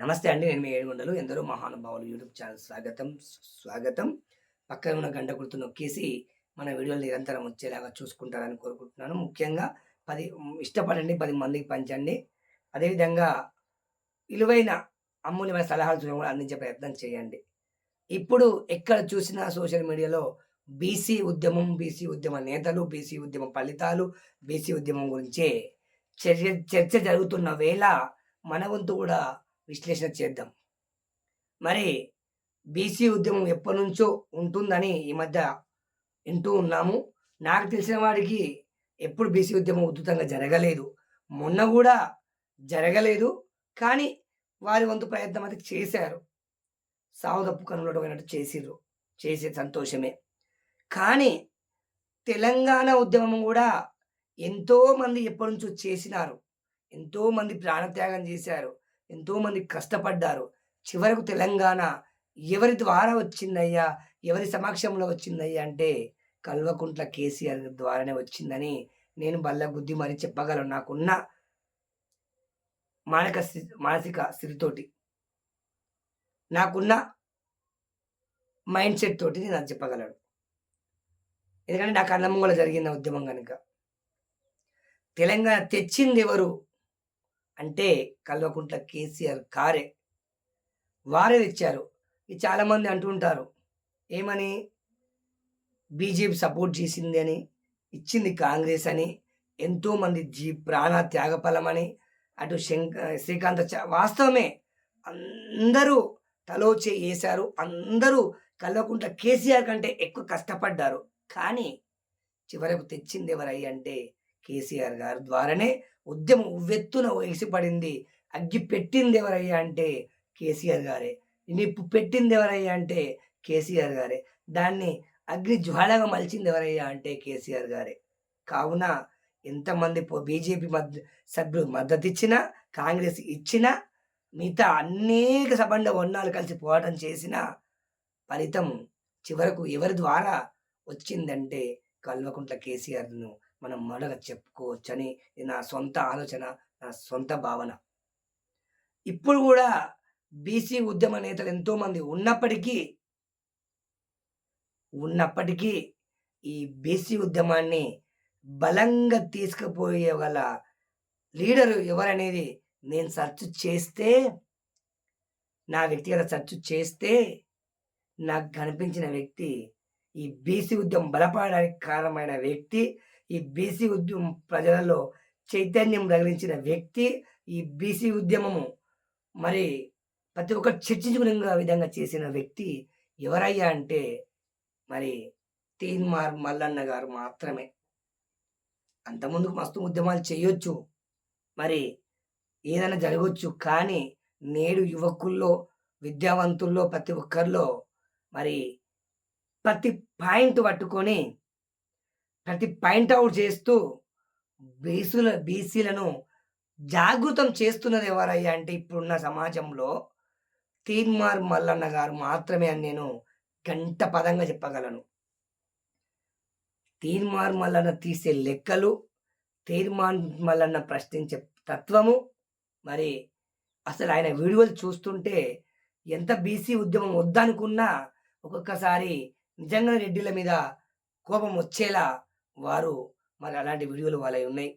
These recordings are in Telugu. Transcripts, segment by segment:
నమస్తే అండి నేను మీ ఏడుగుండలు. ఎందరో మహానుభావులు యూట్యూబ్ ఛానల్ స్వాగతం. స్వాగతం. పక్కన ఉన్న గంట గుర్తు నొక్కేసి మన వీడియోలు నిరంతరం వచ్చేలాగా చూసుకుంటారని కోరుకుంటున్నాను. ముఖ్యంగా పది ఇష్టపడండి పది మందికి పంచండి. అదేవిధంగా విలువైన అమూల్యమైన సలహాలు కూడా అందించే ప్రయత్నం చేయండి. ఇప్పుడు ఎక్కడ చూసినా సోషల్ మీడియాలో బీసీ ఉద్యమం బీసీ ఉద్యమ నేతలు బీసీ ఉద్యమ ఫలితాలు బీసీ ఉద్యమం గురించే చర్చ చర్చ జరుగుతున్న వేళ మన వంతు కూడా విశ్లేషణ చేద్దాం. మరి బీసీ ఉద్యమం ఎప్పటి నుంచో ఉంటుందని ఈ మధ్య వింటూ ఉన్నాము. నాకు తెలిసిన వాడికి ఎప్పుడు బీసీ ఉద్యమం ఉద్ధృతంగా జరగలేదు. మొన్న కూడా జరగలేదు. కానీ వారి వంతు ప్రయత్నం అయితే చేశారు. సావు తప్పు అయినట్టు చేసిర్రు. చేసే సంతోషమే. కానీ తెలంగాణ ఉద్యమం కూడా ఎంతోమంది ఎప్పటి నుంచో చేసినారు. ఎంతోమంది ప్రాణత్యాగం చేశారు. ఎంతోమంది కష్టపడ్డారు. చివరకు తెలంగాణ ఎవరి ద్వారా వచ్చిందయ్యా? ఎవరి సమక్షంలో వచ్చిందయ్యా అంటే కల్వకుంట్ల కేసీఆర్ ద్వారానే వచ్చిందని నేను బల్ల గుద్ది మరి చెప్పగలను. నాకున్న మానక మానసిక స్థితితోటి నాకున్న మైండ్ సెట్ తోటి నేను అది చెప్పగలను. ఎందుకంటే నాకు అన్నమంగళ జరిగిన ఉద్యమం కనుక తెలంగాణ తెచ్చింది ఎవరు? అంటే కల్వకుంట్ల కేసీఆర్ కారే వారే తెచ్చారు. ఇది చాలామంది అంటుంటారు ఏమని? బీజేపీ సపోర్ట్ చేసింది అని ఇచ్చింది కాంగ్రెస్ అని ఎంతోమంది జీ ప్రాణ త్యాగఫలమని అటు శంక శ్రీకాంత్ చ- వాస్తవమే. అందరూ తలో వేశారు అందరూ కల్వకుంట కేసీఆర్ కంటే ఎక్కువ కష్టపడ్డారు. కానీ చివరకు తెచ్చింది ఎవరై అంటే కేసీఆర్ గారి ద్వారానే ఉద్యమం ఉవ్వెత్తున ఎగిసిపడింది. అగ్గి పెట్టింది ఎవరయ్యా అంటే కేసీఆర్ గారే. నిప్పు పెట్టింది ఎవరయ్యా అంటే కేసీఆర్ గారే. దాన్ని అగ్ని జ్వాలగా మలిచింది ఎవరయ్యా అంటే కేసీఆర్ గారే. కావున ఎంతమంది బీజేపీ మద్ సభ్యులు మద్దతు ఇచ్చినా కాంగ్రెస్ ఇచ్చినా మిగతా అనేక సబండ వర్ణాలు కలిసి పోరాటం చేసిన ఫలితం చివరకు ఎవరి ద్వారా వచ్చిందంటే కల్వకుంట్ల కేసీఆర్ను మనం మడగ చెప్పుకోవచ్చని ఇది నా సొంత ఆలోచన నా సొంత భావన. ఇప్పుడు కూడా బీసీ ఉద్యమ నేతలు ఎంతోమంది ఉన్నప్పటికీ ఉన్నప్పటికీ ఈ బీసీ ఉద్యమాన్ని బలంగా తీసుకుపోయేగల లీడరు ఎవరనేది నేను సెర్చ్ చేస్తే నా వ్యక్తిగత సెర్చ్ చేస్తే నాకు కనిపించిన వ్యక్తి ఈ బీసీ ఉద్యమం బలపడడానికి కారణమైన వ్యక్తి ఈ బీసీ ఉద్యమం ప్రజలలో చైతన్యం రగిలించిన వ్యక్తి ఈ బీసీ ఉద్యమము మరి ప్రతి ఒక్కరు చర్చించుకునే విధంగా చేసిన వ్యక్తి ఎవరయ్యా అంటే మరి తీన్మార్ మల్లన్న గారు మాత్రమే. అంతకుముందుకు మస్తు ఉద్యమాలు చేయొచ్చు మరి ఏదైనా జరగవచ్చు కానీ నేడు యువకుల్లో విద్యావంతుల్లో ప్రతి ఒక్కరిలో మరి ప్రతి పాయింట్ పట్టుకొని ప్రతి పాయింట్ అవుట్ చేస్తూ బీసుల బీసీలను జాగృతం చేస్తున్నది ఎవరయ్యా అంటే ఇప్పుడున్న సమాజంలో తీన్మార్ మల్లన్న గారు మాత్రమే అని నేను గంట పదంగా చెప్పగలను. తీన్మార్ మల్లన్న తీసే లెక్కలు తీర్మాన్ మల్లన్న ప్రశ్నించే తత్వము మరి అసలు ఆయన వీడియోలు చూస్తుంటే ఎంత బీసీ ఉద్యమం వద్దనుకున్నా ఒక్కొక్కసారి నిజంగా రెడ్డిల మీద కోపం వచ్చేలా వారు మరి అలాంటి వీడియోలు వాళ్ళవి ఉన్నాయి.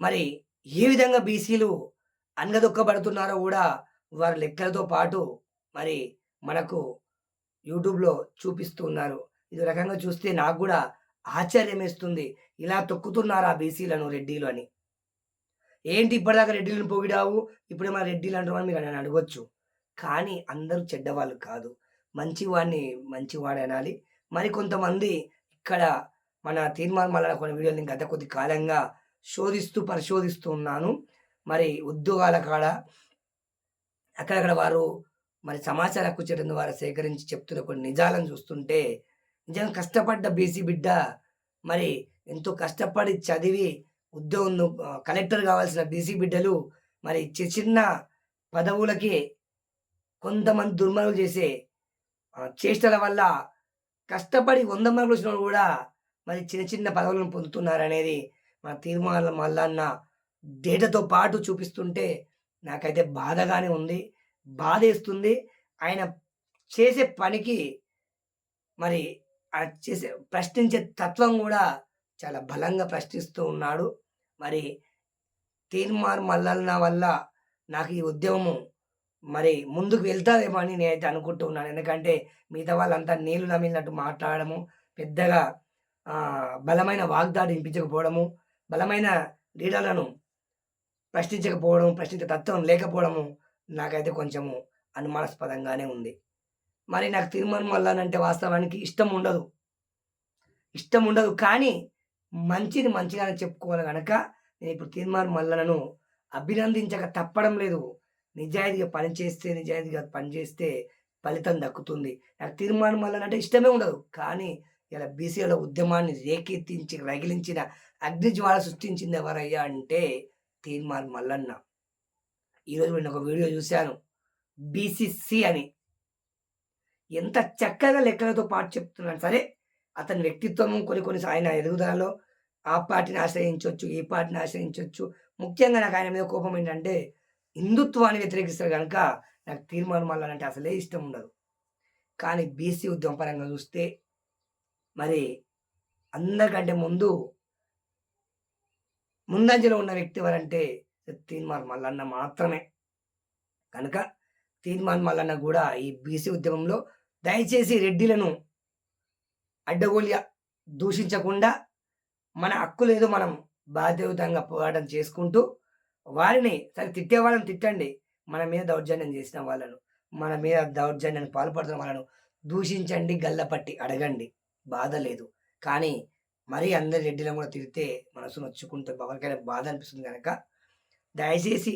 మరి ఏ విధంగా బీసీలు అన్నదొక్కబడుతున్నారో కూడా వారి లెక్కలతో పాటు మరి మనకు యూట్యూబ్లో చూపిస్తూ ఉన్నారు ఇది రకంగా చూస్తే నాకు కూడా ఆశ్చర్యం వేస్తుంది ఇలా ఆ బీసీలను రెడ్డిలు అని. ఏంటి ఇప్పటిదాకా రెడ్డిలను పొగిడావు? ఇప్పుడే మన రెడ్డిలు అంటామని మీరు నన్ను అడగొచ్చు. కానీ అందరూ చెడ్డవాళ్ళు కాదు. మంచివాడిని మంచివాడు అనాలి మరి కొంతమంది ఇక్కడ మన తీర్మానం వల్ల కొన్ని వీడియోలు గత కొద్ది కాలంగా శోధిస్తూ పరిశోధిస్తూ ఉన్నాను. మరి ఉద్యోగాల కాడ అక్కడక్కడ వారు మరి సమాచార హక్కు ద్వారా సేకరించి చెప్తున్న కొన్ని నిజాలను చూస్తుంటే నిజంగా కష్టపడ్డ బీసీ బిడ్డ మరి ఎంతో కష్టపడి చదివి ఉద్యోగం కలెక్టర్ కావాల్సిన బీసీ బిడ్డలు మరి చిన్న పదవులకి కొంతమంది దుర్మనులు చేసే చేష్టల వల్ల కష్టపడి వంద మార్కులు వచ్చిన వాళ్ళు కూడా మరి చిన్న చిన్న పదవులను పొందుతున్నారనేది మన తీర్మానం మల్లన్న డేటాతో పాటు చూపిస్తుంటే నాకైతే బాధగానే ఉంది. బాధేస్తుంది. ఆయన చేసే పనికి మరి ఆ చేసే ప్రశ్నించే తత్వం కూడా చాలా బలంగా ప్రశ్నిస్తూ ఉన్నాడు. మరి తీన్మార్ మల్లన్న వల్ల నాకు ఈ ఉద్యమము మరి ముందుకు వెళ్తారేమో అని నేనైతే అనుకుంటూ ఉన్నాను. ఎందుకంటే మిగతా వాళ్ళంతా నీళ్ళు నమిలినట్టు మాట్లాడడము, పెద్దగా బలమైన వాగ్దాడు వినిపించకపోవడము, బలమైన లీడర్‌లను ప్రశ్నించకపోవడం, ప్రశ్నించే తత్వం లేకపోవడము నాకైతే కొంచెము అనుమానాస్పదంగానే ఉంది. మరి నాకు తిరుమల మల్లన్న అంటే వాస్తవానికి ఇష్టం ఉండదు. ఇష్టం ఉండదు. కానీ మంచిని మంచిగానే చెప్పుకోవాలి కనుక నేను ఇప్పుడు తిరుమల మల్లనను అభినందించక తప్పడం లేదు. నిజాయితీగా పనిచేస్తే నిజాయితీగా పనిచేస్తే ఫలితం దక్కుతుంది. నాకు తీర్మానం మల్లన్న అంటే ఇష్టమే ఉండదు. కానీ ఇలా బీసీల ఉద్యమాన్ని రేకెత్తించి, రగిలించిన అగ్నిజ్వాల సృష్టించింది ఎవరయ్యా అంటే తీర్మాన్ మల్లన్న. ఈరోజు నేను ఒక వీడియో చూశాను. బీసీసీ అని. ఎంత చక్కగా లెక్కలతో పాటు చెప్తున్నాను సరే అతని వ్యక్తిత్వము కొన్ని కొన్ని ఆయన ఎదుగుదలలో ఆ పార్టీని ఆశ్రయించవచ్చు ఈ పార్టీని ఆశ్రయించవచ్చు ముఖ్యంగా నాకు ఆయన మీద కోపం ఏంటంటే హిందుత్వాన్ని వ్యతిరేకిస్తారు కనుక నాకు తీర్మానం మల్లన్న అంటే అసలే ఇష్టం ఉండదు. కానీ బీసీ ఉద్యమం పరంగా చూస్తే మరి అందరికంటే ముందు ముందంజలో ఉన్న వ్యక్తి ఎవరంటే తీన్మార్ మల్లన్న మాత్రమే. కనుక తీన్మార్ మల్లన్న కూడా ఈ బీసీ ఉద్యమంలో దయచేసి రెడ్డిలను అడ్డగోలుగా దూషించకుండా మన హక్కులేదో మనం బాధ్యతంగా పోరాటం చేసుకుంటూ వారిని సరే తిట్టే వాళ్ళని తిట్టండి. మన మీద దౌర్జన్యం చేసిన వాళ్ళను, మన మీద దౌర్జన్యానికి పాల్పడుతున్న వాళ్ళను దూషించండి, గల్లపట్టి అడగండి. బాధ లేదు. కానీ మరీ అందరి రెడ్డిలను కూడా తిరిగితే మనసు నొచ్చుకుంటే ఎవరికైనా బాధ అనిపిస్తుంది కనుక దయచేసి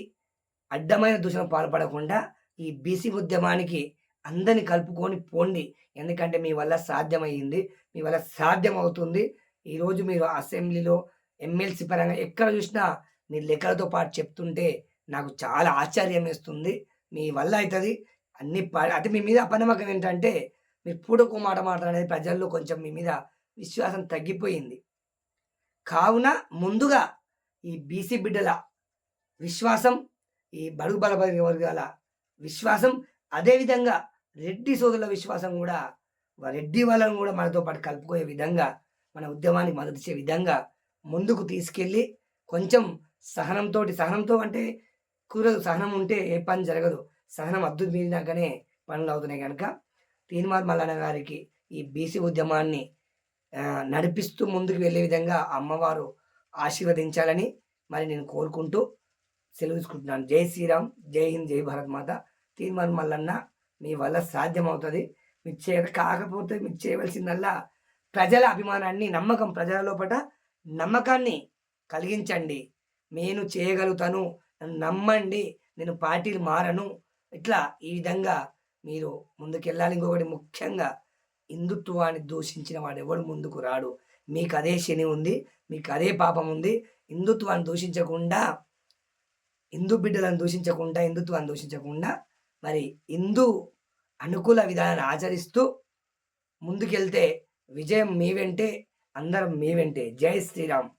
అడ్డమైన దూషణ పాల్పడకుండా ఈ బీసీ ఉద్యమానికి అందరిని కలుపుకొని పోండి. ఎందుకంటే మీ వల్ల సాధ్యమయ్యింది. మీ వల్ల సాధ్యమవుతుంది. ఈరోజు మీరు అసెంబ్లీలో, ఎమ్మెల్సీ పరంగా ఎక్కడ చూసినా మీరు లెక్కలతో పాటు చెప్తుంటే నాకు చాలా ఆశ్చర్యమేస్తుంది. మీ వల్ల అవుతుంది అన్ని ప అంటే మీ మీద అపనమ్మకం ఏంటంటే మీరు పూటకో మాట మాట్లాడేది ప్రజల్లో కొంచెం మీ మీద విశ్వాసం తగ్గిపోయింది. కావున ముందుగా ఈ బీసీ బిడ్డల విశ్వాసం, ఈ బడుగు బలపరిన వర్గాల విశ్వాసం, అదేవిధంగా రెడ్డి సోదరుల విశ్వాసం కూడా రెడ్డి వాళ్ళని కూడా మనతో పాటు కలుపుకునే విధంగా, మన ఉద్యమానికి మద్దతిచ్చే విధంగా ముందుకు తీసుకెళ్ళి కొంచెం సహనంతోటి సహనంతో అంటే కుదరదు. సహనం ఉంటే ఏ పని జరగదు. సహనం అద్దు మీరినాకనే పనులవుతున్నాయి కనుక తీన్మార్ మల్లన్న గారికి ఈ బీసీ ఉద్యమాన్ని నడిపిస్తూ ముందుకు వెళ్ళే విధంగా అమ్మవారు ఆశీర్వదించాలని మరి నేను కోరుకుంటూ సెలవు తీసుకుంటున్నాను. జై శ్రీరామ్, జై హింద్, జై భారత్ మాత. తీన్మార్ మల్లన్న మీ వల్ల సాధ్యమవుతుంది మీరు చే కాకపోతే మీరు చేయవలసిందల్లా ప్రజల అభిమానాన్ని, నమ్మకం ప్రజల లోపల నమ్మకాన్ని కలిగించండి. నేను చేయగలుగుతాను. నన్ను నమ్మండి. నేను పార్టీలు మారను. ఇట్లా ఈ విధంగా మీరు ముందుకెళ్ళాలి. ఇంకొకటి ముఖ్యంగా హిందుత్వాన్ని దూషించిన వాడు ఎవడు ముందుకు రాడు. మీకు అదే శని ఉంది. మీకు అదే పాపం ఉంది. హిందుత్వాన్ని దూషించకుండా, హిందూ బిడ్డలను దూషించకుండా, హిందుత్వాన్ని దూషించకుండా మరి హిందూ అనుకూల విధానాన్ని ఆచరిస్తూ ముందుకెళ్తే విజయం మీ వెంటే, అందరం మీ వెంటే. జై శ్రీరామ్.